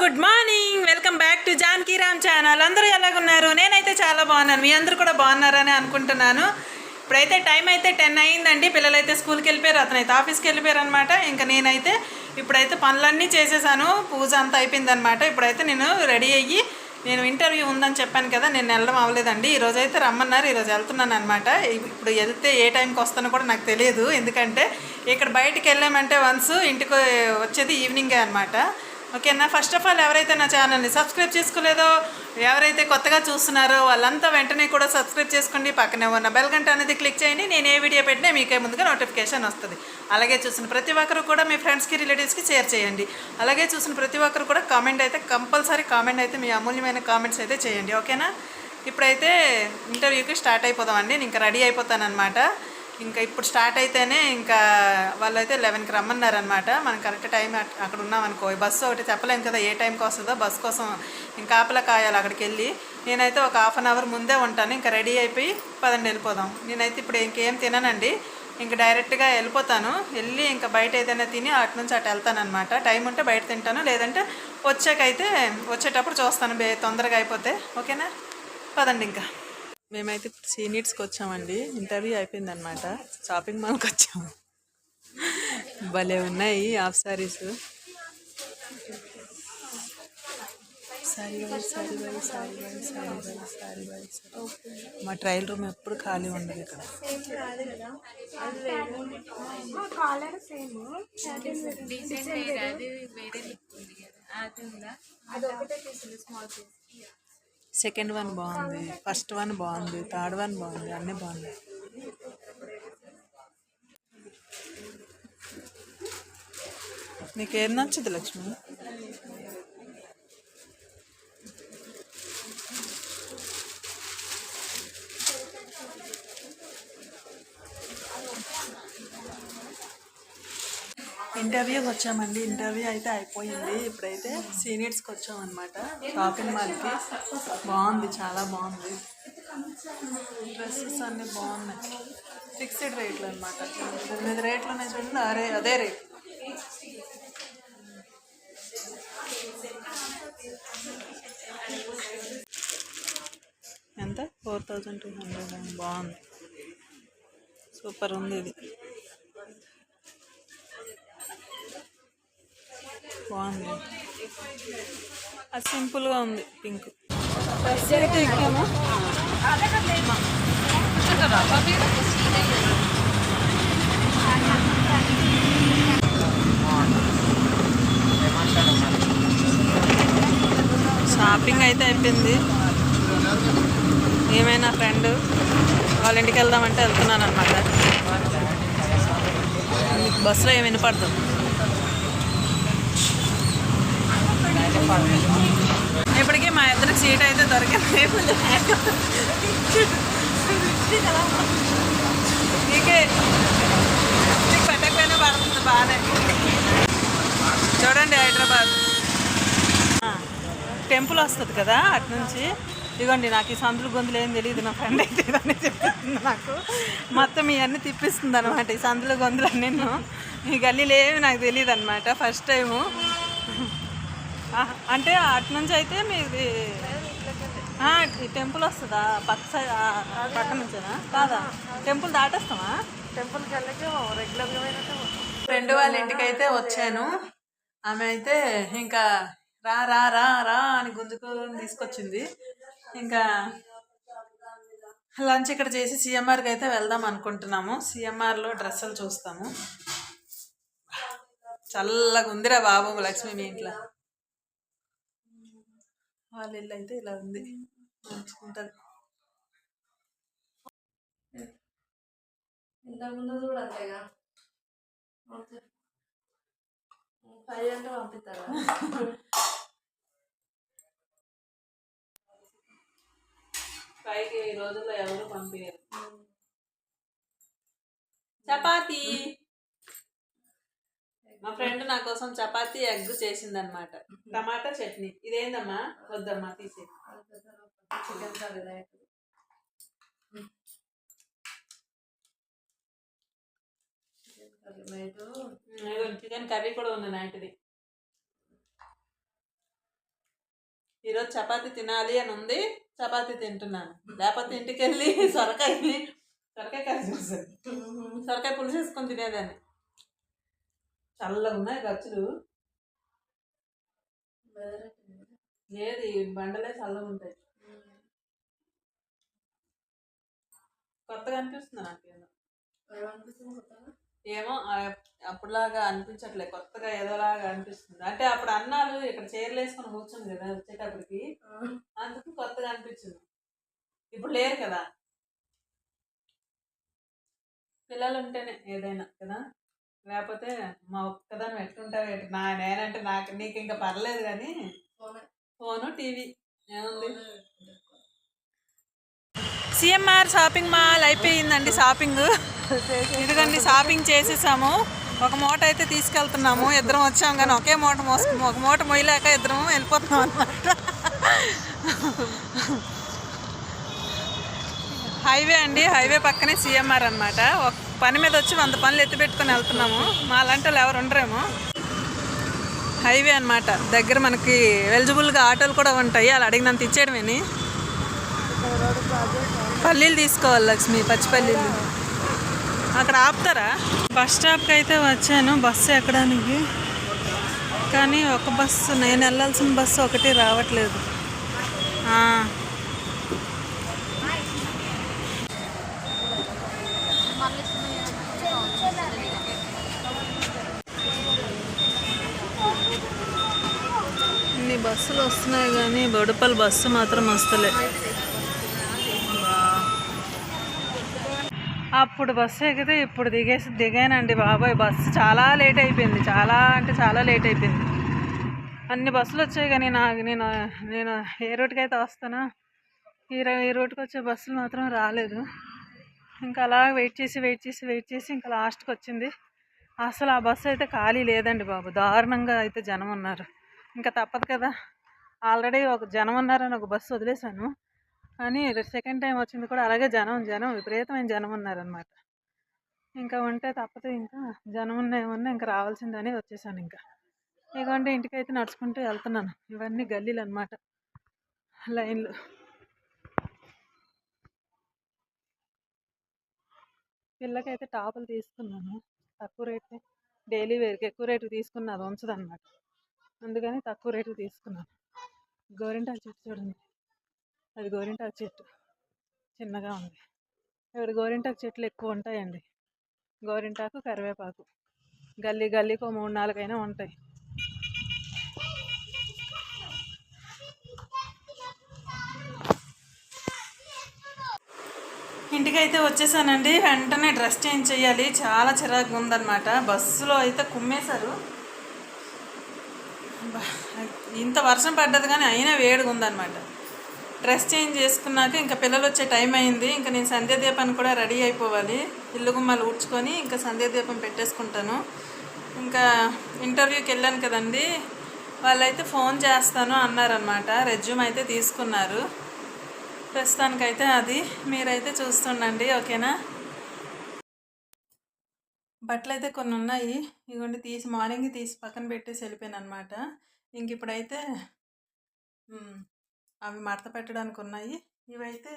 Good morning. Welcome back to Janaki Ram channel. అందరూ ఎలాగున్నారు? నేనైతే చాలా బాగున్నాను. మీ అందరూ కూడా బాగున్నారని అనుకుంటున్నాను. ఇప్పుడైతే టైం అయితే టెన్ అయ్యిందండి పిల్లలైతే స్కూల్కి వెళ్ళిపోయారు. అతనైతే ఆఫీస్కి వెళ్ళిపోయారు అనమాట ఇంకా నేనైతే ఇప్పుడైతే పనులన్నీ చేసేసాను. పూజ అంతా అయిపోయిందనమాట ఇప్పుడైతే నేను రెడీ అయ్యి నేను ఇంటర్వ్యూ ఉందని చెప్పాను కదా నేను వెళ్ళడం అవ్వలేదండి. ఈరోజు అయితే రమ్మన్నారు. ఈరోజు వెళ్తున్నాను అనమాట ఇప్పుడు వెళ్తే ఏ టైంకి వస్తానో కూడా నాకు తెలియదు. ఎందుకంటే ఇక్కడ బయటికి వెళ్ళామంటే వన్స్ ఇంటికి వచ్చేది ఈవినింగే అనమాట ఓకేనా? ఫస్ట్ ఆఫ్ ఆల్ ఎవరైతే నా ఛానల్ని సబ్స్క్రైబ్ చేసుకోలేదో ఎవరైతే కొత్తగా చూస్తున్నారో వాళ్ళంతా వెంటనే కూడా సబ్స్క్రైబ్ చేసుకోండి. పక్కనే ఉన్న బెల్ గంట అనేది క్లిక్ చేయండి. నేను ఏ వీడియో పెట్టినా మీకే ముందుగా నోటిఫికేషన్ వస్తుంది. అలాగే చూసిన ప్రతి ఒక్కరు కూడా మీ ఫ్రెండ్స్కి రిలేటివ్స్కి షేర్ చేయండి. అలాగే చూసిన ప్రతి ఒక్కరు కూడా కామెంట్ అయితే కంపల్సరీ కామెంట్ అయితే మీ అమూల్యమైన కామెంట్స్ అయితే చేయండి. ఓకేనా? ఇప్పుడైతే ఇంటర్వ్యూకి స్టార్ట్ అయిపోదామండి అండి. ఇంకా రెడీ అయిపోతానమాట ఇంకా ఇప్పుడు స్టార్ట్ అయితేనే ఇంకా వాళ్ళైతే లెవెన్కి రమ్మన్నారనమాట మనం కరెక్ట్ టైం అక్కడ ఉన్నామనుకో. బస్సు ఒకటి చెప్పలేం కదా ఏ టైంకి వస్తుందో బస్ కోసం ఇంకా ఆపల కాయాలి అక్కడికి వెళ్ళి నేనైతే ఒక హాఫ్ అన్ అవర్ ముందే ఉంటాను. ఇంకా రెడీ అయిపోయి పదండి వెళ్ళిపోదాం. నేనైతే ఇప్పుడు ఇంకేం తిననండి. ఇంకా డైరెక్ట్గా వెళ్ళిపోతాను. వెళ్ళి ఇంకా బయట ఏదైనా తిని అటు నుంచి అటు వెళ్తాను అనమాట టైం ఉంటే బయట తింటాను. లేదంటే వచ్చాకైతే వచ్చేటప్పుడు చూస్తాను. బే తొందరగా అయిపోతే. ఓకేనా? పదండి ఇంకా. మేమైతే ఇప్పుడు సీనియర్స్కి వచ్చామండి. ఇంటర్వ్యూ అయిపోయిందనమాట షాపింగ్ మాల్కి వచ్చాము భలే ఉన్నాయి హాఫ్ సారీస్. మా ట్రయల్ రూమ్ ఎప్పుడు ఖాళీ ఉండదు ఇక్కడ. కాలర్ సేమ్ అది సెకండ్ వన్ బాగుంది ఫస్ట్ వన్ బాగుంది థర్డ్ వన్ బాగుంది అన్నీ బాగున్నాయి. నీకు ఏం నచ్చుది లక్ష్మి? ఇంటర్వ్యూకి వచ్చామండి. ఇంటర్వ్యూ అయితే అయిపోయింది. ఇప్పుడైతే సీనియర్స్కి వచ్చామన్నమాట. షాపింగ్ మాల్కి బాగుంది. చాలా బాగుంది. డ్రెస్సెస్ అన్నీ బాగున్నాయి. ఫిక్స్డ్ రేట్లు అనమాట తొమ్మిది రేట్లు ఉన్నాయి చూడండి. అరే అదే రేట్ ఎంత? ఫోర్ థౌజండ్ టూ హండ్రెడ్ బాగుంది. సూపర్ ఉంది ఇది. బాగుంది. అది సింపుల్గా ఉంది పింక్. బస్ అయితే ఎక్కాము? షాపింగ్ అయితే అయిపోయింది. ఏమైనా ఫ్రెండ్ వాళ్ళ ఇంటికి వెళ్దామంటే వెళ్తున్నాను అనమాట బస్సులో ఏమి వినపడదు. ఇప్పటికీ మా ఇద్దరు సీట్ అయితే దొరికింది. నీకే పెట్టకపోయినా పడుతుంది బాగానే. చూడండి హైదరాబాద్. టెంపుల్ వస్తుంది కదా అటు నుంచి. ఇదిగోండి నాకు ఈ సందులు గొంతులు ఏం తెలియదు నా ఫ్రెండ్ అయితే ఇదన్నీ చెప్తుంది నాకు. మొత్తం ఇవన్నీ తిప్పిస్తుంది అనమాట ఈ సందులు గొంతులు నేను ఈ గల్లీలు ఏమి నాకు తెలియదు అనమాట ఫస్ట్ టైము అంటే అటు నుంచి అయితే మీది టెంపుల్ వస్తుందా? పక్క సైడ్ పక్క నుంచేనా? కాదా? టెంపుల్ దాటేస్తామా? టెంపుల్కి వెళ్ళక రెగ్యులర్గా ఫ్రెండ్ వాళ్ళ ఇంటికి అయితే వచ్చాను. ఆమె అయితే ఇంకా రా రా రా రా అని గుంజుకు తీసుకొచ్చింది. ఇంకా లంచ్ ఇక్కడ చేసి సిఎంఆర్కి అయితే వెళ్దాం అనుకుంటున్నాము. సిఎంఆర్లో డ్రెస్సులు చూస్తాము. చల్లగా ఉందిరా బాబు లక్ష్మి మీ ఇంట్లో. వాళ్ళ ఇల్లు అయితే ఇలా ఉంది. మంచిగా ఉంటుంది ఇంతకుముందు కూడా అంతేగా. ఫైవ్ అంటే పంపిస్తారా? పైకి ఈ రోజుల్లో ఎవరు పంపించారు చపాతీ. మా ఫ్రెండ్ నా కోసం చపాతీ ఎగ్ చేసిందనమాట. టమాటా చట్నీ. ఇదేందమ్మా? వద్దమ్మా తీసే చికెన్ కర్రీ చికెన్ కర్రీ కూడా ఉంది నైట్ది ఈరోజు చపాతీ తినాలి అని ఉంది చపాతీ తింటున్నాను. లేకపోతే ఇంటికి వెళ్ళి సొరకాయని సొరకాయ కర్రీ సొరకాయ పులుసు వేసుకొని తినేదాన్ని. చల్లగా ఉన్నాయి ఖర్చులు. ఏది బండలే చల్లగా ఉంటాయి కొత్తగా అనిపిస్తుంది నాకు ఏదో ఏమో అప్పుడులాగా అనిపించట్లే కొత్తగా ఏదోలాగా అనిపిస్తుంది. అంటే అప్పుడు అన్నాలు ఇక్కడ చీరలు వేసుకొని కూర్చుంది కదా వచ్చేటప్పటికి. అందుకు కొత్తగా అనిపించింది. ఇప్పుడు లేరు కదా. పిల్లలు ఉంటేనే ఏదైనా కదా. లేకపోతే మా ఒక్కదాన్ని ఎట్లుంటావు ఎటు నా నేనంటే నాకు నీకు ఇంకా పర్లేదు కానీ ఫోను. టీవీ ఏముంది? సిఎంఆర్ షాపింగ్ మాల్ అయిపోయిందండి షాపింగ్. ఇదిగోండి షాపింగ్ చేసేసాము. ఒక మూట అయితే తీసుకెళ్తున్నాము. ఇద్దరం వచ్చాం కానీ ఒకే మూట మోసుకు ఒక మూట మొయ్యలేక ఇద్దరం వెళ్ళిపోతున్నాం అనమాట హైవే అండి. హైవే పక్కనే సిఎంఆర్ అనమాట ఒక పని మీద వచ్చి వంద పనులు ఎత్తి పెట్టుకొని వెళ్తున్నాము. మా లాంటి వాళ్ళు ఎవరు ఉండరేమో. హైవే అన్నమాట. దగ్గర మనకి ఎలిజిబుల్గా ఆటోలు కూడా ఉంటాయి. అలా అడిగినంత ఇచ్చేయడమేని. పల్లీలు తీసుకోవాలి లక్ష్మి పచ్చి పల్లీలు. అక్కడ ఆపుతారా? బస్ స్టాప్కి అయితే వచ్చాను. బస్సు ఎక్కడానికి. కానీ ఒక బస్సు నేను వెళ్ళాల్సిన బస్సు ఒకటి రావట్లేదు ఆ. ఇన్ని బస్సులు వస్తున్నాయి కానీ బొడుపల్ బస్సు మాత్రం వస్తలే. అప్పుడు బస్సు ఎక్కితే ఇప్పుడు దిగేసి దిగానండి బాబాయ్ బస్సు చాలా లేట్ అయిపోయింది. చాలా అంటే చాలా లేట్ అయిపోయింది. అన్ని బస్సులు వచ్చాయి కానీ నాకు నేను నేను ఏ రూట్కి అయితే వస్తానో ఈ ఈ రూట్కి వచ్చే బస్సులు మాత్రం రాలేదు. ఇంకా అలా వెయిట్ చేసి వెయిట్ చేసి వెయిట్ చేసి ఇంకా లాస్ట్కి వచ్చింది. అసలు ఆ బస్సు అయితే ఖాళీ లేదండి బాబు. దారుణంగా అయితే జనం ఉన్నారు. ఇంకా తప్పదు కదా. ఆల్రెడీ ఒక జనం ఉన్నారని ఒక బస్సు వదిలేశాను. కానీ సెకండ్ టైం వచ్చింది కూడా అలాగే జనం జనం విపరీతమైన జనం ఉన్నారనమాట ఇంకా ఉంటే తప్పదు ఇంకా. జనం ఉన్న ఇంకా రావాల్సిందని వచ్చేసాను ఇంకా. ఇదిగోండి ఇంటికైతే నడుచుకుంటూ వెళ్తున్నాను. ఇవన్నీ గల్లీలు అనమాట లైన్లు. పిల్లకైతే టాపులు తీసుకున్నాను. తక్కువ రేట్ డైలీ వేర్కి ఎక్కువ రేటు తీసుకున్నది ఉంచదన్నమాట. అందుకని తక్కువ రేటు తీసుకున్నాను. గోరింటాకు చెట్టు చూడండి. అది గోరింటాకు చెట్టు. చిన్నగా ఉంది. ఇక్కడ గోరింటాకు చెట్లు ఎక్కువ ఉంటాయండి. గోరింటాకు కరివేపాకు. గల్లీ గల్లీకో మూడు నాలుగైనా ఉంటాయి. ఇంటికైతే వచ్చేసానండి. వెంటనే డ్రెస్ చేంజ్ చేయాలి. చాలా చిరాకుగా ఉందన్నమాట. బస్సులో అయితే కుమ్మేశారు. ఇంత వర్షం పడ్డది కానీ అయినా వేడిగా ఉందన్నమాట. డ్రెస్ చేంజ్ చేసుకున్నాక ఇంకా పిల్లలు వచ్చే టైం అయింది. ఇంకా నేను సంధ్యాదీపాన్ని కూడా రెడీ అయిపోవాలి. ఇల్లు గుమ్మాలు ఊడ్చుకొని ఇంకా సంధ్యాదీపం పెట్టేసుకుంటాను. ఇంకా ఇంటర్వ్యూకి వెళ్ళాను కదండి. వాళ్ళైతే ఫోన్ చేస్తాను అన్నారనమాట రెజ్యూమ్ అయితే తీసుకున్నారు. ప్రస్తుతానికైతే అది. మీరైతే చూస్తుండండి ఓకేనా? బట్టలు అయితే కొన్ని ఉన్నాయి ఇదిగోండి తీసి మార్నింగ్ తీసి పక్కన పెట్టేసి వెళ్ళిపోయాను అనమాట ఇంక ఇప్పుడైతే అవి మడత పెట్టడానికి ఉన్నాయి ఇవైతే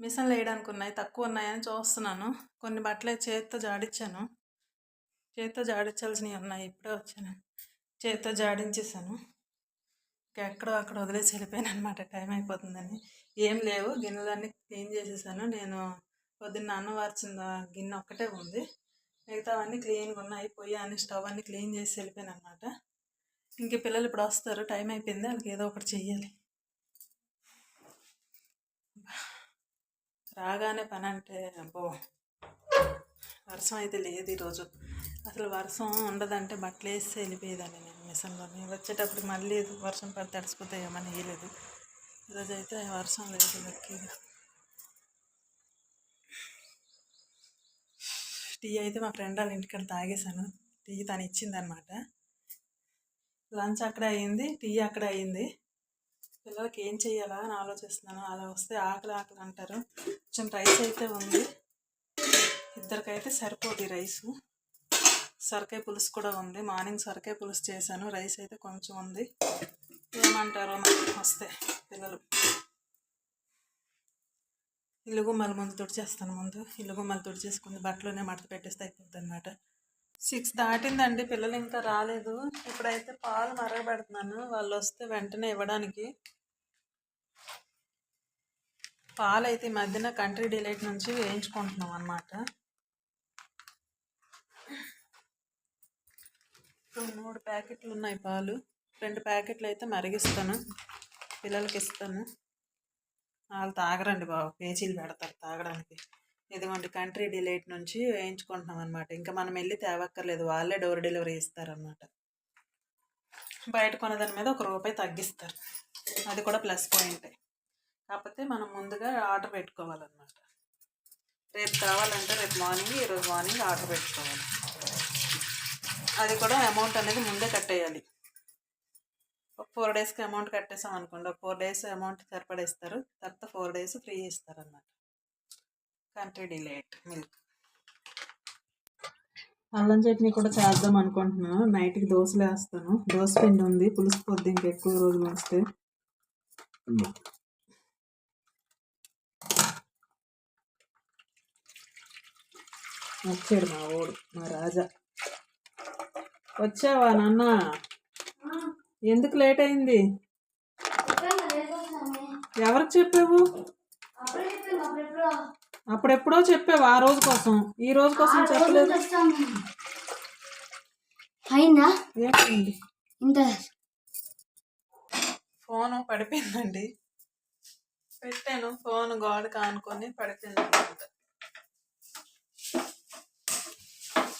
మిషన్లు వేయడానికి ఉన్నాయి తక్కువ ఉన్నాయని చూస్తున్నాను. కొన్ని బట్టలు చేత్తో చేతితో జాడించాను చేతితో జాడించాల్సినవి ఉన్నాయి. ఇప్పుడే వచ్చాను. చేతితో జాడించేసాను ఇంకా ఎక్కడో అక్కడ వదిలేసి వెళ్ళిపోయాను అనమాట టైం అయిపోతుందని. ఏం లేవు. గిన్నెలన్నీ క్లీన్ చేసేసాను. నేను పొద్దున్న అన్నం వార్చిన గిన్నె ఒక్కటే ఉంది. మిగతావన్నీ క్లీన్గా ఉన్నాయి. పొయ్యి అన్ని స్టవ్ అన్ని క్లీన్ చేసి వెళ్ళిపోయాను అనమాట ఇంక పిల్లలు ఇప్పుడు వస్తారు టైం అయిపోయింది వాళ్ళకి ఏదో ఒకటి చెయ్యాలి. రాగానే పని అంటే అబ్బో వర్షం అయితే లేదు ఈరోజు. అసలు వర్షం ఉండదంటే బట్టలు వేసి వెళ్ళిపోయేదాన్ని నేను మిషన్లోని. వచ్చేటప్పుడు మళ్ళీ వర్షం పడి తడిసిపోతాయేమని వేయలేదు ఈరోజు అయితే వర్షం లేదు లక్కీగా. టీ అయితే మా ఫ్రెండ్ వాళ్ళ ఇంటికాడ తాగేశాను. టీ తను ఇచ్చిందనమాట. లంచ్ అక్కడ అయింది టీ అక్కడ అయింది. పిల్లలకి ఏం చేయాలా అని ఆలోచిస్తున్నాను. అలా వస్తే ఆకలి ఆకలి అంటారు. కొంచెం రైస్ అయితే ఉంది. ఇద్దరికైతే సరిపోదు రైసు. సొరకాయ పులుసు కూడా ఉంది. మార్నింగ్ సొరకాయ పులుసు చేశాను. రైస్ అయితే కొంచెం ఉంది. ఏమంటారో వస్తే పిల్లలు. ఇల్లు గుమ్మలు ముందు తుడిచేస్తాను ముందు. ఇల్లు గుమ్మలు తుడిచేసుకుని బట్టలోనే మడత పెట్టేస్తే అయిపోద్ది అనమాట సిక్స్ దాటిందండి పిల్లలు ఇంకా రాలేదు. ఇప్పుడైతే పాలు మరగబెడుతున్నాను. వాళ్ళు వస్తే వెంటనే ఇవ్వడానికి. పాలు అయితే ఈ మధ్యన కంట్రీ డిలైట్ నుంచి వేయించుకుంటున్నాం అనమాట మూడు ప్యాకెట్లు ఉన్నాయి పాలు. రెండు ప్యాకెట్లు అయితే మరిగిస్తాను. పిల్లలకి ఇస్తాను. వాళ్ళు తాగరండి బాబు. పేచీలు పెడతారు తాగడానికి. ఇదిగోండి కంట్రీ డిలైట్ నుంచి వేయించుకుంటున్నాం అనమాట ఇంకా మనం వెళ్ళి తేవక్కర్లేదు. వాళ్ళే డోర్ డెలివరీ ఇస్తారనమాట బయట కొనదాని మీద ఒక రూపాయి తగ్గిస్తారు. అది కూడా ప్లస్ పాయింటే. కాకపోతే మనం ముందుగా ఆర్డర్ పెట్టుకోవాలన్నమాట. రేపు కావాలంటే రేపు మార్నింగ్ ఈరోజు మార్నింగ్ ఆర్డర్ పెట్టుకోవాలి. అది కూడా అమౌంట్ అనేది ముందే కట్టేయాలి. ఒక ఫోర్ డేస్కి అమౌంట్ కట్టేసాం అనుకోండి. ఒక ఫోర్ డేస్ అమౌంట్ సరిపడేస్తారు. తర్వాత ఫోర్ డేస్ ఫ్రీ ఇస్తారు అన్నమాట కంట్రీ డిలేట్ మిల్క్. అల్లం చట్నీ కూడా చేద్దాం అనుకుంటున్నాను. నైట్కి దోశలు వేస్తాను. దోశ పిండి ఉంది. పులుసు పొద్దు ఇంకా ఎక్కువ రోజులు వస్తే వచ్చాడు మా ఓడు మా రాజా. వచ్చావా నాన్న? ఎందుకు లేట్ అయింది? ఎవరికి చెప్పావు? అప్పుడెప్పుడో చెప్పావు ఆ రోజు కోసం. ఈ రోజు కోసం చెప్పలేదు. ఏమైంది ఇంత ఫోన్ పడిపోయిందండి. పెట్టాను. ఫోన్ గోడ కానుకొని పడిపోయింది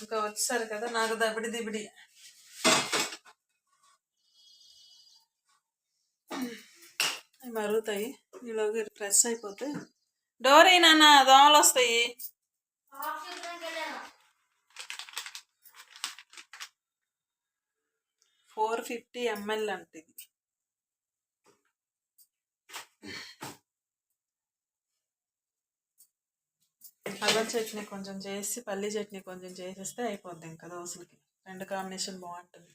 ఇంకా వచ్చారు కదా నాకు దబిడి దిబిడి. అవి మరుగుతాయి. ఈలోగా ప్రెస్ అయిపోతే డోరీ నాన్న దోమలు వస్తాయి ఫోర్ ఫిఫ్టీ ఎంఎల్ అంటే ఇది అల్లం చట్నీ కొంచెం చేసి పల్లి చట్నీ కొంచెం చేసేస్తే అయిపోద్ది ఇంకా దోశలకి. రెండు కాంబినేషన్ బాగుంటుంది.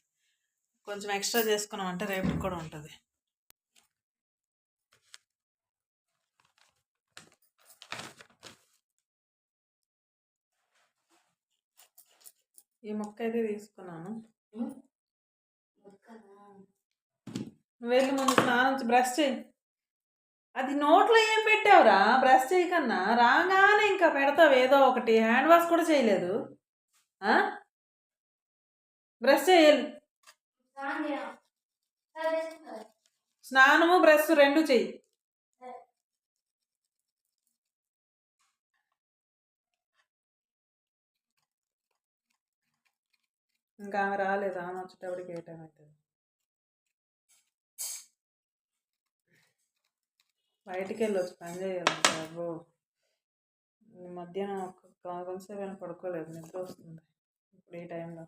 కొంచెం ఎక్స్ట్రా చేసుకున్నాం అంటే రేపు కూడా ఉంటుంది. ఈ మొక్క అయితే తీసుకున్నాను వెళ్ళి ముందు స్నానం బ్రష్ చేయి. అది నోట్లో ఏం పెట్టావురా? బ్రష్ చేయకన్నా రాగానే ఇంకా పెడతావు. ఏదో ఒకటి. హ్యాండ్ వాష్ కూడా చేయలేదు? బ్రష్ చేయాలి స్నానము బ్రష్ రెండు చెయ్యి ఇంకా ఆమె రాలేదు ఆమె వచ్చేటప్పటికి ఏ టైం అవుతుంది బయటికి వెళ్ళొచ్చు పని చేయాలి అబ్బో మధ్యాహ్నం ఒక కొంతసేపు అయినా పడుకోలేదు నిద్ర వస్తుంది ఇప్పుడు ఈ టైంలో